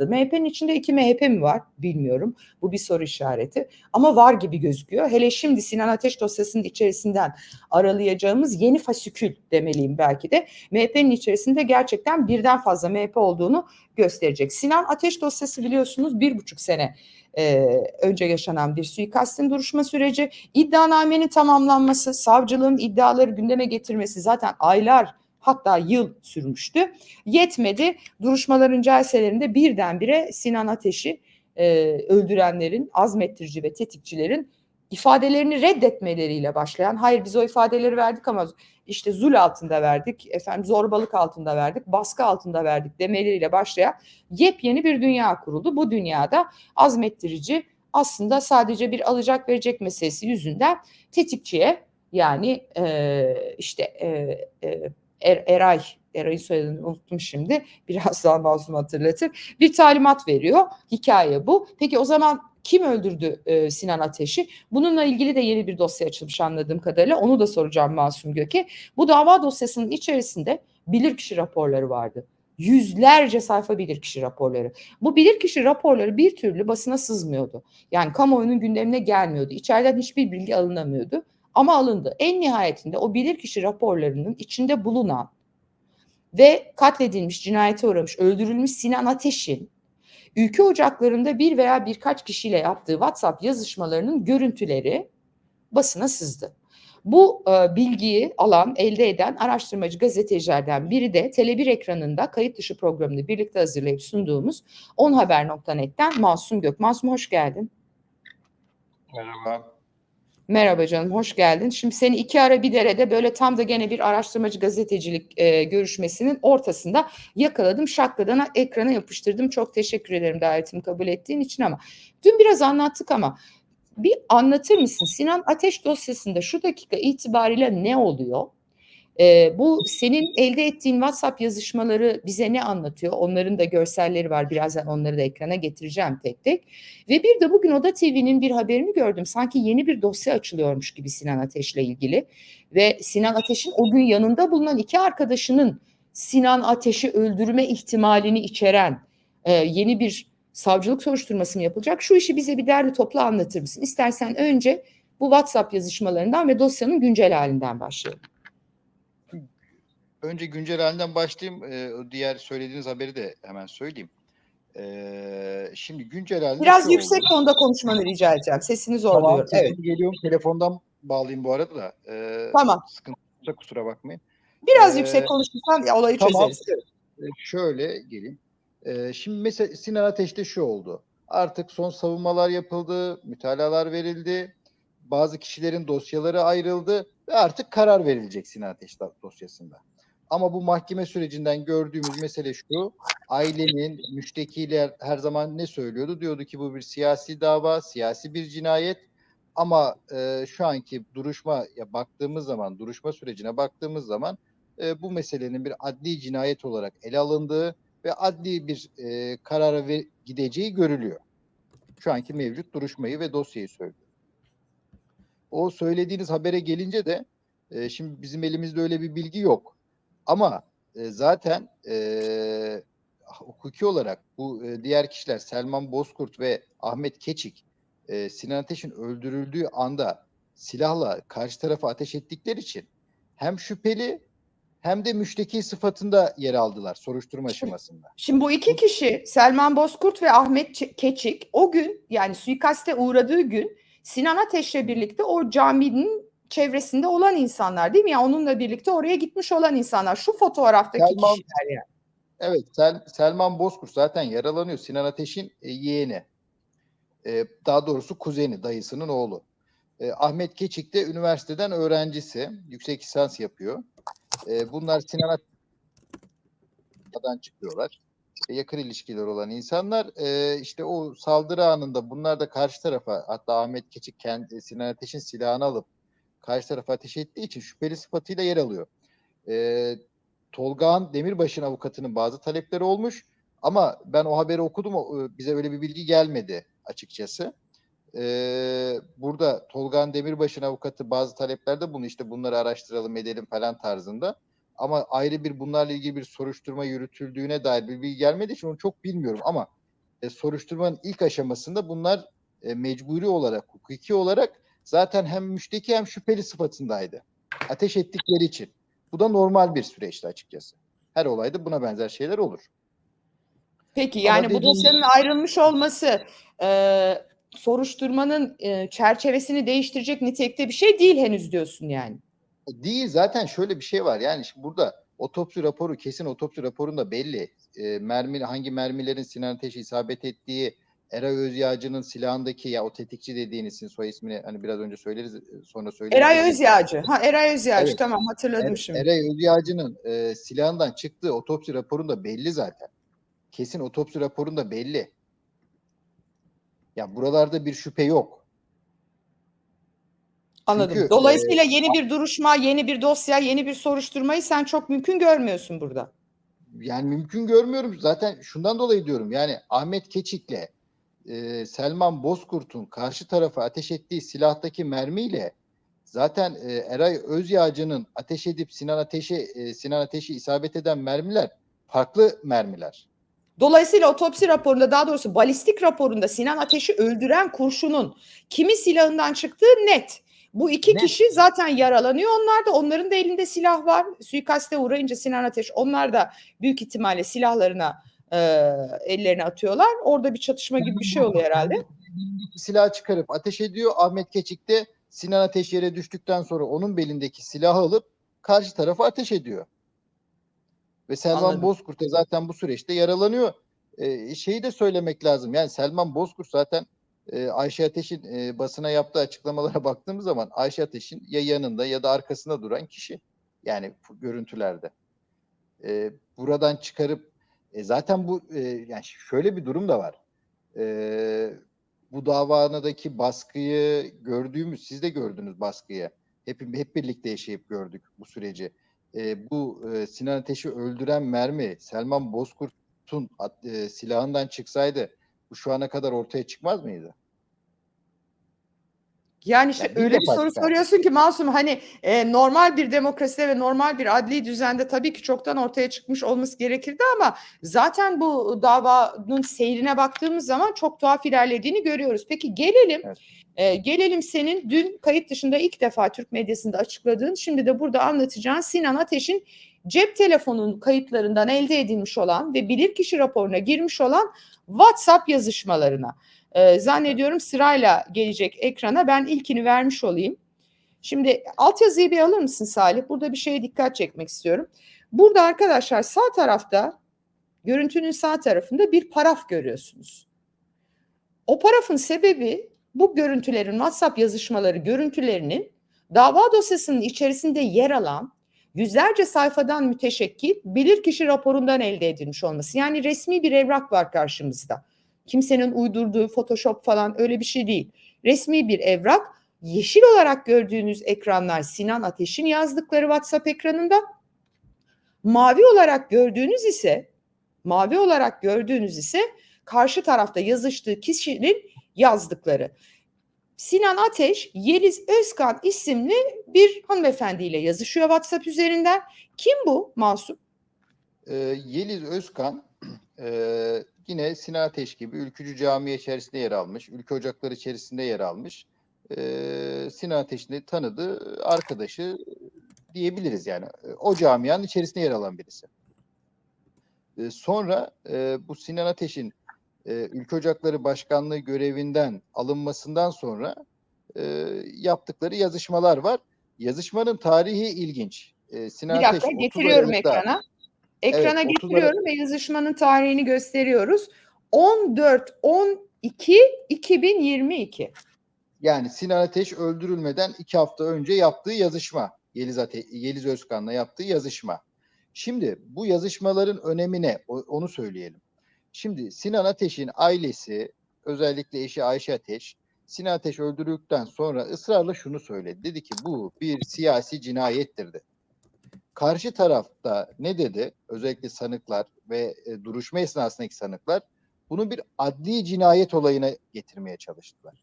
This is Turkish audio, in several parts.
MHP'nin içinde iki MHP mi var bilmiyorum. Bu bir soru işareti. Ama var gibi gözüküyor. Hele şimdi Sinan Ateş dosyasının içerisinden aralayacağımız yeni fasikül demeliyim belki de. MHP'nin içerisinde gerçekten birden fazla MHP olduğunu gösterecek. Sinan Ateş dosyası biliyorsunuz bir buçuk sene e, önce yaşanan bir suikastin duruşma süreci. İddianamenin tamamlanması, savcılığın iddiaları gündeme getirmesi zaten aylar hatta yıl sürmüştü. Yetmedi. Duruşmaların celselerinde birdenbire Sinan Ateş'i e, öldürenlerin, azmettirici ve tetikçilerin ifadelerini reddetmeleriyle başlayan, hayır biz o ifadeleri verdik ama işte zul altında verdik, efendim zorbalık altında verdik, baskı altında verdik demeleriyle başlayan yepyeni bir dünya kuruldu. Bu dünyada azmettirici aslında sadece bir alacak verecek meselesi yüzünden tetikçiye yani e, işte e, e, er, Eray, Eray'ın soyadını unuttum şimdi. Biraz daha masum hatırlatır. Bir talimat veriyor. Hikaye bu. Peki o zaman kim öldürdü e, Sinan Ateş'i? Bununla ilgili de yeni bir dosya açılmış anladığım kadarıyla. Onu da soracağım Masum Göke. Bu dava dosyasının içerisinde bilirkişi raporları vardı. Yüzlerce sayfa bilirkişi raporları. Bu bilirkişi raporları bir türlü basına sızmıyordu. Yani kamuoyunun gündemine gelmiyordu. İçeriden hiçbir bilgi alınamıyordu. Ama alındı. En nihayetinde o bilirkişi raporlarının içinde bulunan ve katledilmiş, cinayete uğramış, öldürülmüş Sinan Ateş'in ülke ocaklarında bir veya birkaç kişiyle yaptığı WhatsApp yazışmalarının görüntüleri basına sızdı. Bu e, bilgiyi alan, elde eden araştırmacı gazetecilerden biri de Tele1 ekranında kayıt dışı programını birlikte hazırlayıp sunduğumuz onhaber.net'ten Masum Gök. Masum hoş geldin. Merhaba. Merhaba canım, hoş geldin. Şimdi seni iki ara bir derede böyle tam da gene bir araştırmacı gazetecilik e, görüşmesinin ortasında yakaladım. Şakladan ekrana yapıştırdım. Çok teşekkür ederim davetimi kabul ettiğin için ama dün biraz anlattık ama bir anlatır mısın? Sinan Ateş dosyasında şu dakika itibariyle ne oluyor? E, bu senin elde ettiğin WhatsApp yazışmaları bize ne anlatıyor? Onların da görselleri var. Birazdan onları da ekrana getireceğim tek tek. Ve bir de bugün Oda TV'nin bir haberini gördüm. Sanki yeni bir dosya açılıyormuş gibi Sinan Ateş'le ilgili. Ve Sinan Ateş'in o gün yanında bulunan iki arkadaşının Sinan Ateş'i öldürme ihtimalini içeren e, yeni bir savcılık soruşturması mı yapılacak? Şu işi bize bir derli topla anlatır mısın? İstersen önce bu WhatsApp yazışmalarından ve dosyanın güncel halinden başlayalım. Önce güncel halinden başlayayım. O diğer söylediğiniz haberi de hemen söyleyeyim. Ee, şimdi güncel halinde Biraz yüksek oldu. tonda konuşmanı rica edeceğim. Sesini zor Tamam, Evet. geliyorum. Telefondan bağlayayım bu arada da. Ee, Tamam. Sıkıntı kusura bakmayın. Biraz Ee, yüksek konuşursan ya olayı tamam. çözeriz. Şöyle geleyim. Ee, şimdi mesela Sinan Ateş'te şu oldu. Artık son savunmalar yapıldı, mütalalar verildi. Bazı kişilerin dosyaları ayrıldı ve artık karar verilecek Sinan Ateş dosyasında. Ama bu mahkeme sürecinden gördüğümüz mesele şu. Ailenin, müştekiler her zaman ne söylüyordu? Diyordu ki bu bir siyasi dava, siyasi bir cinayet. Ama e, şu anki duruşmaya baktığımız zaman, duruşma sürecine baktığımız zaman e, bu meselenin bir adli cinayet olarak ele alındığı ve adli bir e, karara ve gideceği görülüyor. Şu anki mevcut duruşmayı ve dosyayı söylüyor. O söylediğiniz habere gelince de e, şimdi bizim elimizde öyle bir bilgi yok. Ama e, zaten e, hukuki olarak bu e, diğer kişiler Selman Bozkurt ve Ahmet Keçik e, Sinan Ateş'in öldürüldüğü anda silahla karşı tarafa ateş ettikleri için hem şüpheli hem de müşteki sıfatında yer aldılar soruşturma aşamasında. Şimdi bu iki kişi Selman Bozkurt ve Ahmet Keçik o gün yani suikaste uğradığı gün Sinan Ateş'le birlikte o caminin çevresinde olan insanlar değil mi? Yani onunla birlikte oraya gitmiş olan insanlar. Şu fotoğraftaki Selman- kişiler yani. Evet Sel- Selman Bozkurt zaten yaralanıyor. Sinan Ateş'in e, yeğeni. E, daha doğrusu kuzeni, dayısının oğlu. E, Ahmet Keçik de üniversiteden öğrencisi. Yüksek lisans yapıyor. E, bunlar Sinan Ateş'ten çıkıyorlar. E, yakın ilişkiler olan insanlar. E, işte o saldırı anında bunlar da karşı tarafa hatta Ahmet Keçik kendi Sinan Ateş'in silahını alıp karşı tarafa ateş ettiği için şüpheli sıfatıyla yer alıyor. E, Tolgağan Demirbaş'ın avukatının bazı talepleri olmuş ama ben o haberi okudum o- bize öyle bir bilgi gelmedi açıkçası. Ee, burada Tolgağan Demirbaş'ın avukatı bazı taleplerde bunu işte bunları araştıralım edelim falan tarzında. Ama ayrı bir bunlarla ilgili bir soruşturma yürütüldüğüne dair bir bilgi gelmediği için onu çok bilmiyorum ama e, soruşturmanın ilk aşamasında bunlar e, mecburi olarak, hukuki olarak zaten hem müşteki hem şüpheli sıfatındaydı. Ateş ettikleri için. Bu da normal bir süreçti açıkçası. Her olayda buna benzer şeyler olur. Peki Ama yani bu dosyanın ayrılmış olması e, soruşturmanın e, çerçevesini değiştirecek nitelikte bir şey değil henüz diyorsun yani. Değil zaten şöyle bir şey var. Yani şimdi burada otopsi raporu kesin otopsi raporunda belli. E, mermi hangi mermilerin Sinan Ateş'e isabet ettiği Eray Özyağcı'nın silahındaki ya o tetikçi dediğinizin soy ismini hani biraz önce söyleriz e, sonra söyleriz. Eray Özyağcı. Ha Eray Özyağcı Evet. tamam hatırladım Er- şimdi. Eray Özyağcı'nın e, silahından çıktığı otopsi raporunda belli zaten. Kesin otopsi raporunda belli. Ya buralarda bir şüphe yok. Anladım. çünkü, Dolayısıyla yeni bir duruşma, yeni bir dosya, yeni bir soruşturmayı sen çok mümkün görmüyorsun burada. Yani mümkün görmüyorum. Zaten şundan dolayı diyorum. Yani Ahmet Keçik'le e, Selman Bozkurt'un karşı tarafa ateş ettiği silahtaki mermiyle zaten e, Eray Özyağcı'nın ateş edip Sinan Ateş'e e, Sinan Ateş'i isabet eden mermiler farklı mermiler. Dolayısıyla otopsi raporunda daha doğrusu balistik raporunda Sinan Ateş'i öldüren kurşunun kimin silahından çıktığı net. Bu iki Net. kişi zaten yaralanıyor. Onlar da onların da elinde silah var. Suikaste uğrayınca Sinan Ateş onlar da büyük ihtimalle silahlarına e, ellerini atıyorlar. Orada bir çatışma gibi bir şey oluyor herhalde. Silah çıkarıp ateş ediyor. Ahmet Keçik de Sinan Ateş yere düştükten sonra onun belindeki silahı alıp karşı tarafa ateş ediyor. Ve Selman Anladım. Bozkurt da zaten bu süreçte yaralanıyor. Ee, şeyi de söylemek lazım. Yani Selman Bozkurt zaten e, Ayşe Ateş'in e, basına yaptığı açıklamalara baktığımız zaman Ayşe Ateş'in ya yanında ya da arkasında duran kişi. Yani görüntülerde. Ee, buradan çıkarıp e, zaten bu e, yani şöyle bir durum da var. Ee, bu davanadaki baskıyı gördüğümüz, siz de gördünüz baskıyı. Hep, hep birlikte yaşayıp gördük bu süreci. Ee, bu e, Sinan Ateş'i öldüren mermi Selman Bozkurt'un e, silahından çıksaydı bu şu ana kadar ortaya çıkmaz mıydı? Yani işte Ya bir öyle bir soru çıkar. soruyorsun ki Masum hani e, normal bir demokraside ve normal bir adli düzende tabii ki çoktan ortaya çıkmış olması gerekirdi ama zaten bu davanın seyrine baktığımız zaman çok tuhaf ilerlediğini görüyoruz. Peki gelelim Evet. e, gelelim senin dün kayıt dışında ilk defa Türk medyasında açıkladığın şimdi de burada anlatacağın Sinan Ateş'in cep telefonunun kayıtlarından elde edilmiş olan ve bilirkişi raporuna girmiş olan WhatsApp yazışmalarına. Ee, zannediyorum sırayla gelecek ekrana. Ben ilkini vermiş olayım. Şimdi altyazıyı bir alır mısın Salih? Burada bir şeye dikkat çekmek istiyorum. Burada arkadaşlar sağ tarafta görüntünün sağ tarafında bir paraf görüyorsunuz. O parafın sebebi bu görüntülerin WhatsApp yazışmaları görüntülerinin dava dosyasının içerisinde yer alan yüzlerce sayfadan müteşekkil bilirkişi raporundan elde edilmiş olması. Yani resmi bir evrak var karşımızda. Kimsenin uydurduğu Photoshop falan öyle bir şey değil. Resmi bir evrak. Yeşil olarak gördüğünüz ekranlar Sinan Ateş'in yazdıkları WhatsApp ekranında. Mavi olarak gördüğünüz ise mavi olarak gördüğünüz ise karşı tarafta yazıştığı kişinin yazdıkları. Sinan Ateş, Yeliz Özkan isimli bir hanımefendiyle yazışıyor WhatsApp üzerinden. Kim bu Masum? Ee, Yeliz Özkan e, yine Sinan Ateş gibi ülkücü cami içerisinde yer almış. Ülke ocakları içerisinde yer almış. Ee, Sinan Ateş'in tanıdığı arkadaşı diyebiliriz yani. O camianın içerisinde yer alan birisi. Ee, sonra e, bu Sinan Ateş'in e, Ülke Ocakları Başkanlığı görevinden alınmasından sonra e, yaptıkları yazışmalar var. Yazışmanın tarihi ilginç. E, Sinan Bir dakika Ateş 30 getiriyorum Aralık'ta- ekrana. Ekrana Evet, 30 getiriyorum ve yazışmanın tarihini gösteriyoruz. 14 12 2022. Yani Sinan Ateş öldürülmeden iki hafta önce yaptığı yazışma. Yeliz, Ate Yeliz Özkan'la yaptığı yazışma. Şimdi bu yazışmaların önemi ne? O- Onu söyleyelim. Şimdi Sinan Ateş'in ailesi, özellikle eşi Ayşe Ateş, Sinan Ateş öldürüldükten sonra ısrarla şunu söyledi. Dedi ki bu bir siyasi cinayettir dedi. Karşı tarafta ne dedi? Özellikle sanıklar ve e, duruşma esnasındaki sanıklar bunu bir adli cinayet olayına getirmeye çalıştılar.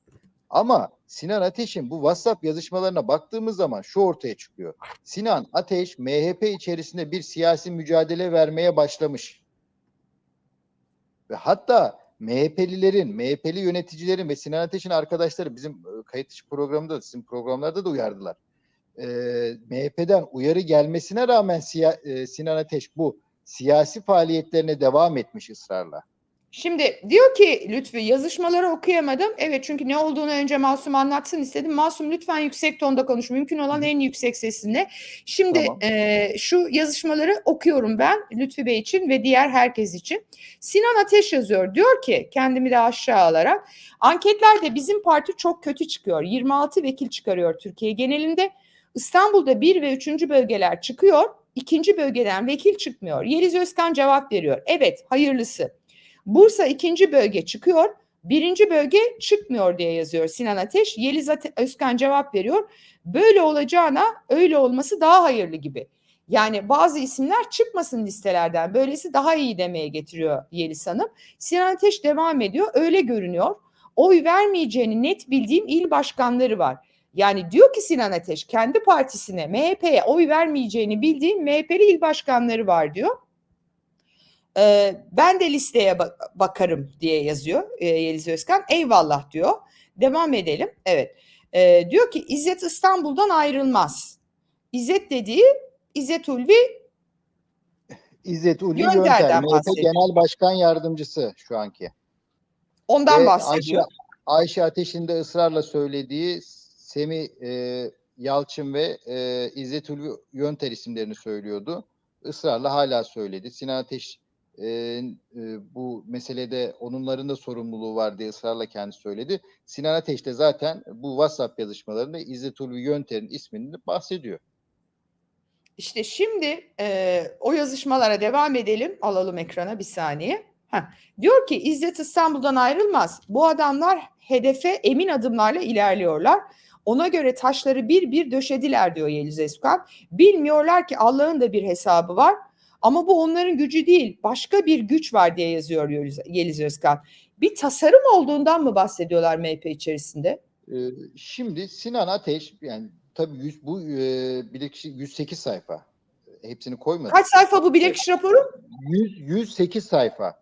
Ama Sinan Ateş'in bu WhatsApp yazışmalarına baktığımız zaman şu ortaya çıkıyor. Sinan Ateş MHP içerisinde bir siyasi mücadele vermeye başlamış. Ve hatta MHP'lilerin, MHP'li yöneticilerin ve Sinan Ateş'in arkadaşları bizim e, kayıt dışı programda da sizin programlarda da uyardılar. E, MHP'den uyarı gelmesine rağmen siya, e, Sinan Ateş bu siyasi faaliyetlerine devam etmiş ısrarla. Şimdi diyor ki Lütfü yazışmaları okuyamadım. Evet çünkü ne olduğunu önce Masum anlatsın istedim. Masum lütfen yüksek tonda konuş. Mümkün olan en yüksek sesinle. Şimdi Tamam. e, şu yazışmaları okuyorum ben Lütfü Bey için ve diğer herkes için. Sinan Ateş yazıyor. Diyor ki kendimi de aşağı alarak anketlerde bizim parti çok kötü çıkıyor. 26 vekil çıkarıyor Türkiye genelinde. İstanbul'da 1 ve 3. bölgeler çıkıyor. İkinci bölgeden vekil çıkmıyor. Yeliz Özkan cevap veriyor. Evet hayırlısı. Bursa ikinci bölge çıkıyor. Birinci bölge çıkmıyor diye yazıyor Sinan Ateş. Yeliz Ate- Özkan cevap veriyor. Böyle olacağına öyle olması daha hayırlı gibi. Yani bazı isimler çıkmasın listelerden. Böylesi daha iyi demeye getiriyor Yeliz Hanım. Sinan Ateş devam ediyor. Öyle görünüyor. Oy vermeyeceğini net bildiğim il başkanları var. Yani diyor ki Sinan Ateş kendi partisine MHP'ye oy vermeyeceğini bildiğim MHP'li il başkanları var diyor. Ee, ben de listeye bak- bakarım diye yazıyor e, Yeliz Özkan. Eyvallah diyor. Devam edelim. Evet. Ee, diyor ki İzzet İstanbul'dan ayrılmaz. İzzet dediği İzzet Ulvi İzzet Ulvi Yönter'den Yönter, MHP bahsediyor. Genel Başkan Yardımcısı şu anki. ondan Ve bahsediyor. Ayşe, Ayşe Ateş'in de ısrarla söylediği Semi e, Yalçın ve e, İzzet Ulvi Yönter isimlerini söylüyordu. Israrla hala söyledi. Sinan Ateş e, e, bu meselede onların da sorumluluğu var diye ısrarla kendi söyledi. Sinan Ateş de zaten bu WhatsApp yazışmalarında İzzet Ulvi Yönter'in ismini bahsediyor. İşte şimdi e, o yazışmalara devam edelim. Alalım ekrana bir saniye. Heh. Diyor ki İzzet İstanbul'dan ayrılmaz. Bu adamlar hedefe emin adımlarla ilerliyorlar. Ona göre taşları bir bir döşediler diyor Yeliz Özkan. Bilmiyorlar ki Allah'ın da bir hesabı var. Ama bu onların gücü değil. Başka bir güç var diye yazıyor Yeliz, Özkan. Bir tasarım olduğundan mı bahsediyorlar MHP içerisinde? Ee, Şimdi Sinan Ateş yani tabii yüz, bu e, bilirkişi 108 sayfa. Hepsini koymadık. Kaç sayfa bu bilirkişi raporu? 100, 108 sayfa.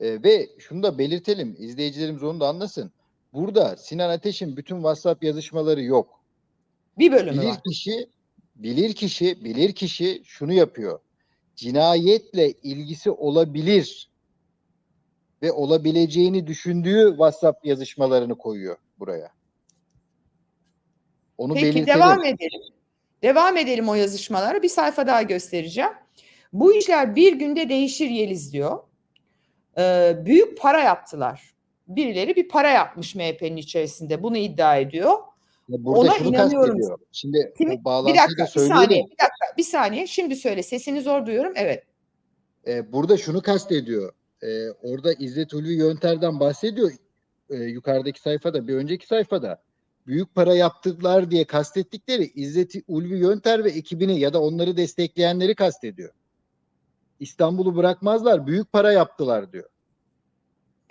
Ee, ve şunu da belirtelim, izleyicilerimiz onu da anlasın. Burada Sinan Ateş'in bütün WhatsApp yazışmaları yok. Bir bölümü Bilir var. kişi, bilir kişi, bilir kişi şunu yapıyor. Cinayetle ilgisi olabilir ve olabileceğini düşündüğü WhatsApp yazışmalarını koyuyor buraya. Onu Peki belirtelim. devam edelim. Devam edelim o yazışmalara. Bir sayfa daha göstereceğim. Bu işler bir günde değişir Yeliz diyor. Ee, büyük para yaptılar. Birileri bir para yapmış MHP'nin içerisinde. Bunu iddia ediyor. Burada Ona şunu inanıyorum. Şimdi Kimi- bu Bir dakika, da bir saniye, bir dakika, bir saniye. Şimdi söyle. Sesini zor duyuyorum. Evet. Ee, burada şunu kastediyor. Ee, orada İzzet Ulvi Yönter'den bahsediyor. Ee, yukarıdaki sayfada, bir önceki sayfada. Büyük para yaptılar diye kastettikleri İzzet Ulvi Yönter ve ekibini ya da onları destekleyenleri kastediyor. İstanbul'u bırakmazlar, büyük para yaptılar diyor.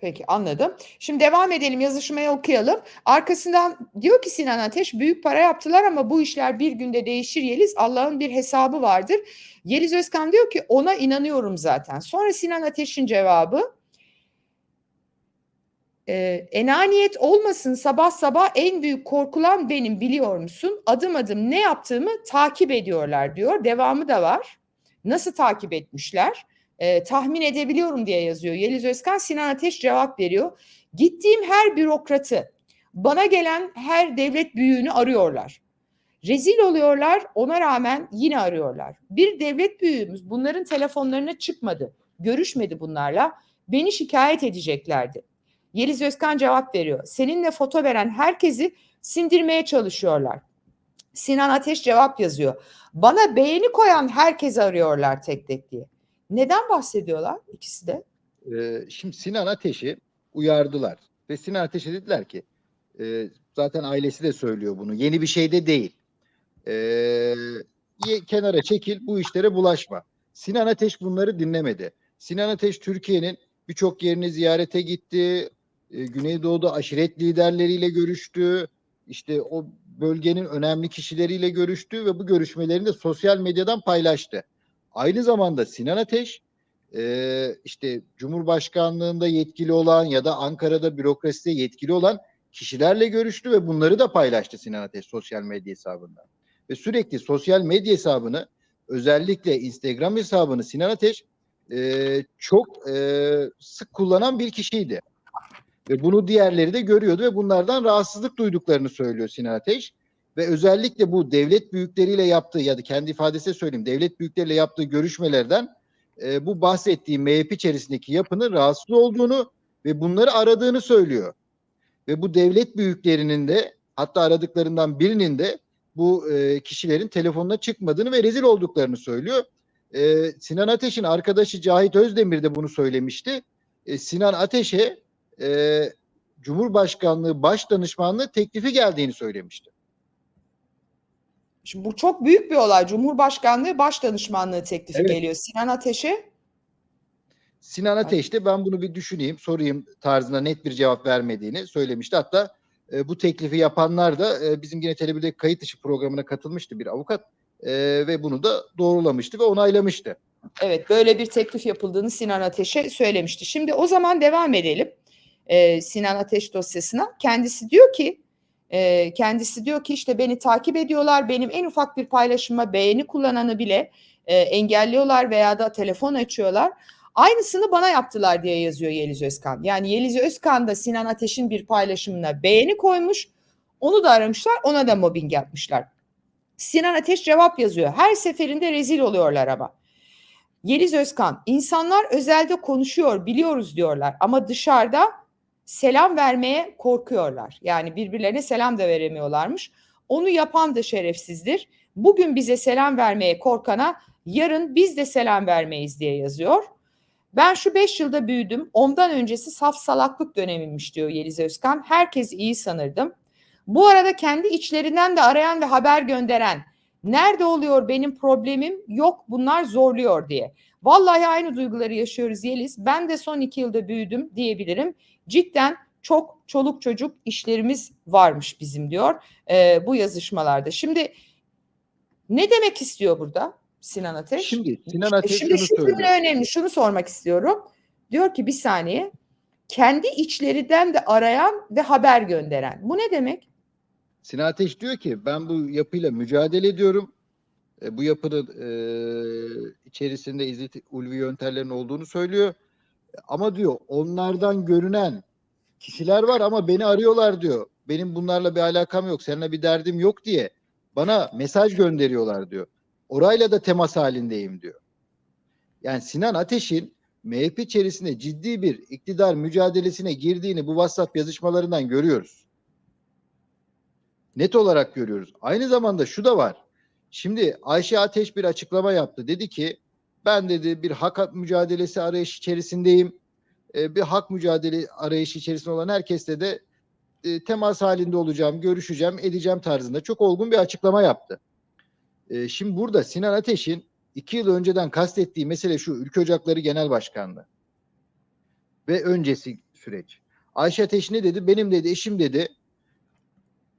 Peki anladım. Şimdi devam edelim yazışmayı okuyalım. Arkasından diyor ki Sinan Ateş büyük para yaptılar ama bu işler bir günde değişir Yeliz. Allah'ın bir hesabı vardır. Yeliz Özkan diyor ki ona inanıyorum zaten. Sonra Sinan Ateş'in cevabı e, enaniyet olmasın sabah sabah en büyük korkulan benim biliyor musun? Adım adım ne yaptığımı takip ediyorlar diyor. Devamı da var. Nasıl takip etmişler? E, tahmin edebiliyorum diye yazıyor. Yeliz Özkan Sinan Ateş cevap veriyor. Gittiğim her bürokratı, bana gelen her devlet büyüğünü arıyorlar. Rezil oluyorlar, ona rağmen yine arıyorlar. Bir devlet büyüğümüz bunların telefonlarına çıkmadı, görüşmedi bunlarla. Beni şikayet edeceklerdi. Yeliz Özkan cevap veriyor. Seninle foto veren herkesi sindirmeye çalışıyorlar. Sinan Ateş cevap yazıyor. Bana beğeni koyan herkesi arıyorlar tek tek diye. Neden bahsediyorlar ikisi de? Ee, şimdi Sinan Ateş'i uyardılar. Ve Sinan Ateş'e dediler ki e, zaten ailesi de söylüyor bunu. Yeni bir şey de değil. Ee, kenara çekil bu işlere bulaşma. Sinan Ateş bunları dinlemedi. Sinan Ateş Türkiye'nin birçok yerini ziyarete gitti. E, Güneydoğu'da aşiret liderleriyle görüştü. İşte o bölgenin önemli kişileriyle görüştü ve bu görüşmelerini de sosyal medyadan paylaştı. Aynı zamanda Sinan Ateş e, işte Cumhurbaşkanlığında yetkili olan ya da Ankara'da bürokraside yetkili olan kişilerle görüştü ve bunları da paylaştı Sinan Ateş sosyal medya hesabından. Ve sürekli sosyal medya hesabını özellikle Instagram hesabını Sinan Ateş e, çok e, sık kullanan bir kişiydi. Ve bunu diğerleri de görüyordu ve bunlardan rahatsızlık duyduklarını söylüyor Sinan Ateş. Ve özellikle bu devlet büyükleriyle yaptığı ya da kendi ifadesiyle söyleyeyim devlet büyükleriyle yaptığı görüşmelerden e, bu bahsettiğim MHP içerisindeki yapının rahatsız olduğunu ve bunları aradığını söylüyor. Ve bu devlet büyüklerinin de hatta aradıklarından birinin de bu e, kişilerin telefonuna çıkmadığını ve rezil olduklarını söylüyor. E, Sinan Ateş'in arkadaşı Cahit Özdemir de bunu söylemişti. E, Sinan Ateş'e e, Cumhurbaşkanlığı Başdanışmanlığı teklifi geldiğini söylemişti. Şimdi bu çok büyük bir olay. Cumhurbaşkanlığı Başdanışmanlığı teklifi Evet. geliyor. Sinan Ateş'e Sinan Ateş de ben bunu bir düşüneyim, sorayım tarzında net bir cevap vermediğini söylemişti. Hatta e, bu teklifi yapanlar da e, bizim yine Tele1'deki kayıt dışı programına katılmıştı bir avukat e, ve bunu da doğrulamıştı ve onaylamıştı. Evet böyle bir teklif yapıldığını Sinan Ateş'e söylemişti. Şimdi o zaman devam edelim Ee, Sinan Ateş dosyasına. Kendisi diyor ki e, kendisi diyor ki işte beni takip ediyorlar. Benim en ufak bir paylaşıma beğeni kullananı bile e, engelliyorlar veya da telefon açıyorlar. Aynısını bana yaptılar diye yazıyor Yeliz Özkan. Yani Yeliz Özkan da Sinan Ateş'in bir paylaşımına beğeni koymuş. Onu da aramışlar, ona da mobbing yapmışlar. Sinan Ateş cevap yazıyor. Her seferinde rezil oluyorlar ama. Yeliz Özkan, insanlar özelde konuşuyor, biliyoruz diyorlar ama dışarıda selam vermeye korkuyorlar. Yani birbirlerine selam da veremiyorlarmış. Onu yapan da şerefsizdir. Bugün bize selam vermeye korkana yarın biz de selam vermeyiz diye yazıyor. Ben şu beş yılda büyüdüm. Ondan öncesi saf salaklık dönemimmiş diyor Yeliz Özkan. Herkes iyi sanırdım. Bu arada kendi içlerinden de arayan ve haber gönderen Nerede oluyor benim problemim? Yok bunlar zorluyor diye. Vallahi aynı duyguları yaşıyoruz Yeliz. Ben de son iki yılda büyüdüm diyebilirim. Cidden çok çoluk çocuk işlerimiz varmış bizim diyor e, bu yazışmalarda. Şimdi ne demek istiyor burada Sinan Ateş? Şimdi Sinan İşte Ateş şimdi şunu şu söylüyor. önemli. Şunu sormak istiyorum. Diyor ki bir saniye. Kendi içlerinden de arayan ve haber gönderen. Bu ne demek? Sinan Ateş diyor ki ben bu yapıyla mücadele ediyorum. E, bu yapının e, içerisinde İzzet Ulvi yönterlerin olduğunu söylüyor. Ama diyor onlardan görünen kişiler var ama beni arıyorlar diyor. Benim bunlarla bir alakam yok, seninle bir derdim yok diye bana mesaj gönderiyorlar diyor. Orayla da temas halindeyim diyor. Yani Sinan Ateş'in MHP içerisinde ciddi bir iktidar mücadelesine girdiğini bu WhatsApp yazışmalarından görüyoruz. Net olarak görüyoruz. Aynı zamanda şu da var. Şimdi Ayşe Ateş bir açıklama yaptı. Dedi ki ben dedi bir hak mücadelesi arayış içerisindeyim. E, bir hak mücadele arayışı içerisinde olan herkesle de e, temas halinde olacağım, görüşeceğim, edeceğim tarzında çok olgun bir açıklama yaptı. E, şimdi burada Sinan Ateş'in iki yıl önceden kastettiği mesele şu Ülke Ocakları Genel Başkanlığı ve öncesi süreç. Ayşe Ateş ne dedi? Benim dedi eşim dedi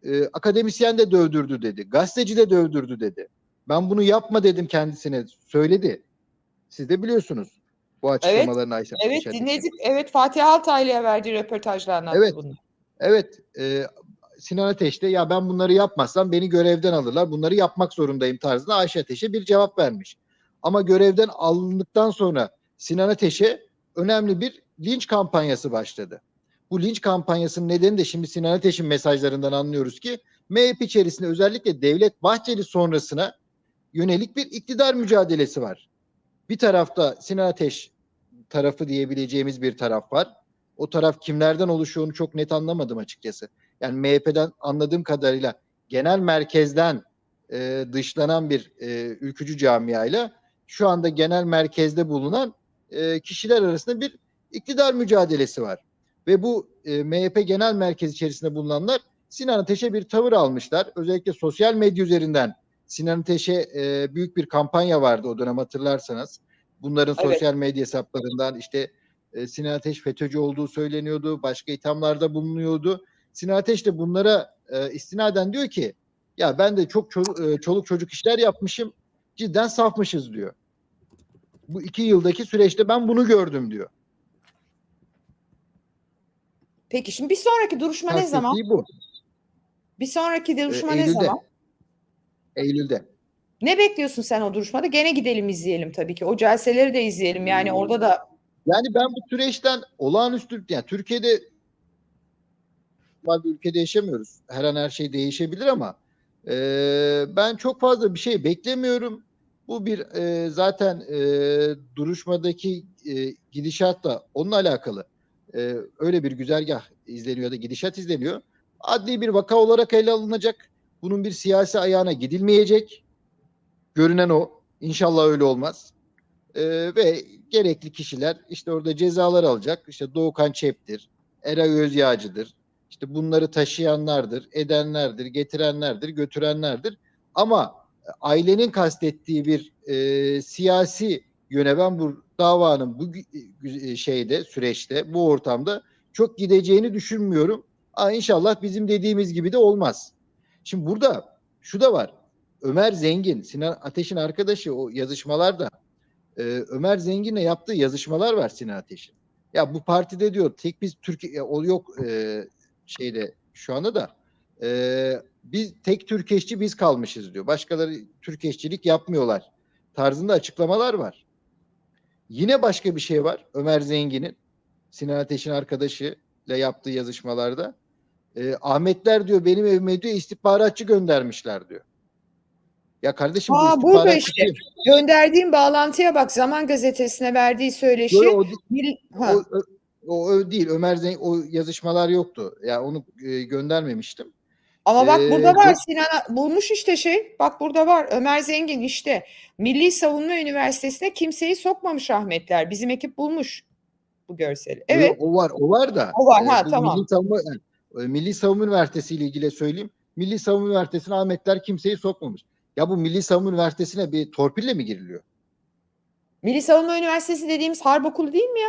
e, akademisyen de dövdürdü dedi. Gazeteci de dövdürdü dedi. Ben bunu yapma dedim kendisine. Söyledi. Siz de biliyorsunuz bu açıklamalarını Ayşe Evet Ayşe Ateş'in. dinledik. Evet Fatih Altaylı'ya verdiği röportajla anlattı Evet. bunu. Evet e, Sinan Ateş de ya ben bunları yapmazsam beni görevden alırlar. Bunları yapmak zorundayım tarzında Ayşe Ateş'e bir cevap vermiş. Ama görevden alındıktan sonra Sinan Ateş'e önemli bir linç kampanyası başladı. Bu linç kampanyasının nedeni de şimdi Sinan Ateş'in mesajlarından anlıyoruz ki MHP içerisinde özellikle Devlet Bahçeli sonrasına yönelik bir iktidar mücadelesi var. Bir tarafta Sinan Ateş tarafı diyebileceğimiz bir taraf var. O taraf kimlerden oluşuyor onu çok net anlamadım açıkçası. Yani MHP'den anladığım kadarıyla genel merkezden e, dışlanan bir e, ülkücü camiayla şu anda genel merkezde bulunan e, kişiler arasında bir iktidar mücadelesi var. Ve bu e, MHP genel merkez içerisinde bulunanlar Sinan Ateş'e bir tavır almışlar. Özellikle sosyal medya üzerinden Sinan Ateş'e e, büyük bir kampanya vardı o dönem hatırlarsanız. Bunların Evet. sosyal medya hesaplarından işte e, Sinan Ateş FETÖ'cü olduğu söyleniyordu. Başka ithamlarda bulunuyordu. Sinan Ateş de bunlara e, istinaden diyor ki ya ben de çok ço- e, çoluk çocuk işler yapmışım. Cidden safmışız diyor. Bu iki yıldaki süreçte ben bunu gördüm diyor. Peki şimdi bir sonraki duruşma ne zaman? Kastettiği bu. Bir sonraki duruşma Ee, ne Eylül'de. zaman? Eylül'de. Ne bekliyorsun sen o duruşmada? Gene gidelim izleyelim tabii ki. O celseleri de izleyelim. Yani Hmm. orada da Yani ben bu süreçten olağanüstü yani Türkiye'de normal bir ülkede yaşamıyoruz. Her an her şey değişebilir ama e, ben çok fazla bir şey beklemiyorum. Bu bir e, zaten e, duruşmadaki e, gidişat da onunla alakalı. E, öyle bir güzergah izleniyor da gidişat izleniyor. Adli bir vaka olarak ele alınacak. Bunun bir siyasi ayağına gidilmeyecek. Görünen o. İnşallah öyle olmaz. Ee, ve gerekli kişiler işte orada cezalar alacak. İşte Doğukan Çep'tir, Eray Özyağcı'dır. İşte bunları taşıyanlardır, edenlerdir, getirenlerdir, götürenlerdir. Ama ailenin kastettiği bir e, siyasi yöne ben bu davanın bu gü- gü- şeyde, süreçte, bu ortamda çok gideceğini düşünmüyorum. Aa, inşallah bizim dediğimiz gibi de olmaz. Şimdi burada şu da var. Ömer Zengin, Sinan Ateş'in arkadaşı o yazışmalarda e, Ömer Zengin'le yaptığı yazışmalar var Sinan Ateş'in. Ya bu partide diyor tek biz Türkiye o yok e, şeyde şu anda da e, biz tek Türkeşçi biz kalmışız diyor. Başkaları Türkeşçilik yapmıyorlar tarzında açıklamalar var. Yine başka bir şey var Ömer Zengin'in Sinan Ateş'in arkadaşıyla yaptığı yazışmalarda. E, Ahmetler diyor benim evime diyor istihbaratçı göndermişler diyor. Ya kardeşim bu Aa, burada istihbaratçı işte. gönderdiğim bağlantıya bak Zaman Gazetesi'ne verdiği söyleşi. Yo, o, Bir- ha. o, o, o değil. Ömer Zeng o yazışmalar yoktu. Ya yani onu e, göndermemiştim. Ama bak Ee, burada var yok. Sinan bulmuş işte şey. Bak burada var Ömer Zengin işte. Milli Savunma Üniversitesi'ne kimseyi sokmamış Ahmetler. Bizim ekip bulmuş bu görseli. Evet. Yo, o var, o var da. O var, ha, bu tamam. Milli Savunma, yani, e, Milli Savunma Üniversitesi ile ilgili söyleyeyim. Milli Savunma Üniversitesi'ne Ahmetler kimseyi sokmamış. Ya bu Milli Savunma Üniversitesi'ne bir torpille mi giriliyor? Milli Savunma Üniversitesi dediğimiz harp okulu değil mi ya?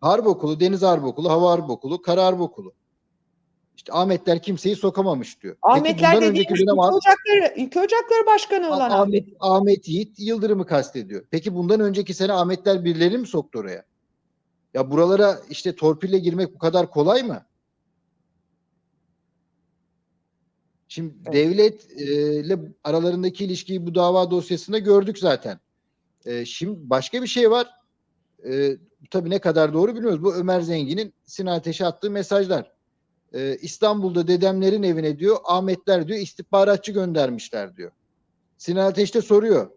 Harp Okulu, Deniz Harp Okulu, Hava Harp Okulu, Kara Harp Okulu. İşte Ahmetler kimseyi sokamamış diyor. Ahmetler dediğimiz önceki dönem ülke ocakları, ülke ocakları başkanı olan Ah- Ahmet. Ahmet, Ahmet Yiğit Yıldırım'ı kastediyor. Peki bundan önceki sene Ahmetler birileri mi soktu oraya? Ya buralara işte torpille girmek bu kadar kolay mı? Şimdi Evet. devletle aralarındaki ilişkiyi bu dava dosyasında gördük zaten. E, şimdi başka bir şey var. E, tabii ne kadar doğru bilmiyoruz. Bu Ömer Zengin'in Sinan Ateş'e attığı mesajlar. E, İstanbul'da dedemlerin evine diyor Ahmetler diyor istihbaratçı göndermişler diyor. Sinan Ateş de soruyor.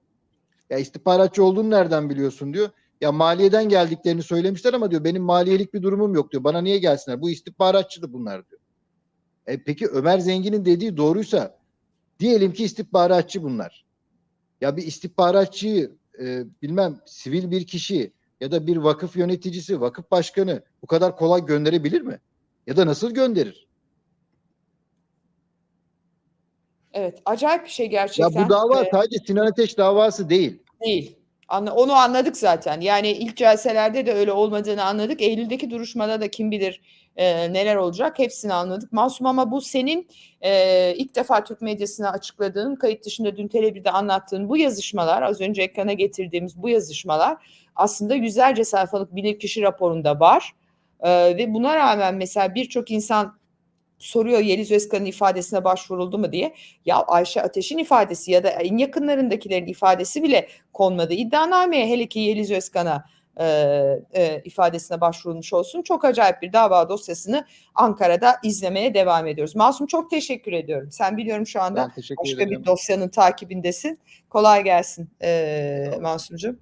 Ya istihbaratçı olduğunu nereden biliyorsun diyor. Ya maliyeden geldiklerini söylemişler ama diyor benim maliyelik bir durumum yok diyor. Bana niye gelsinler? Bu istihbaratçıdı bunlar diyor. E peki Ömer Zengin'in dediği doğruysa diyelim ki istihbaratçı bunlar. Ya bir istihbaratçıyı e, bilmem sivil bir kişi ya da bir vakıf yöneticisi, vakıf başkanı bu kadar kolay gönderebilir mi? Ya da nasıl gönderir? Evet, acayip bir şey Ya gerçekten. bu dava Ee, sadece Sinan Ateş davası değil. Değil. Anla- Onu anladık zaten. Yani ilk celselerde de öyle olmadığını anladık. Eylül'deki duruşmada da kim bilir e, neler olacak hepsini anladık. Masum ama bu senin e, ilk defa Türk medyasına açıkladığın, kayıt dışında dün Tele1'de anlattığın bu yazışmalar, az önce ekrana getirdiğimiz bu yazışmalar aslında yüzlerce sayfalık bilirkişi raporunda var. E, ve buna rağmen mesela birçok insan soruyor Yeliz Özkan'ın ifadesine başvuruldu mu diye. Ya Ayşe Ateş'in ifadesi ya da en yakınlarındakilerin ifadesi bile konmadı. İddianameye hele ki Yeliz Özkan'a e, e, ifadesine başvurulmuş olsun. Çok acayip bir dava dosyasını Ankara'da izlemeye devam ediyoruz. Masum çok teşekkür ediyorum. Sen biliyorum şu anda başka ederim. bir dosyanın takibindesin. Kolay gelsin e, Masumcuğum.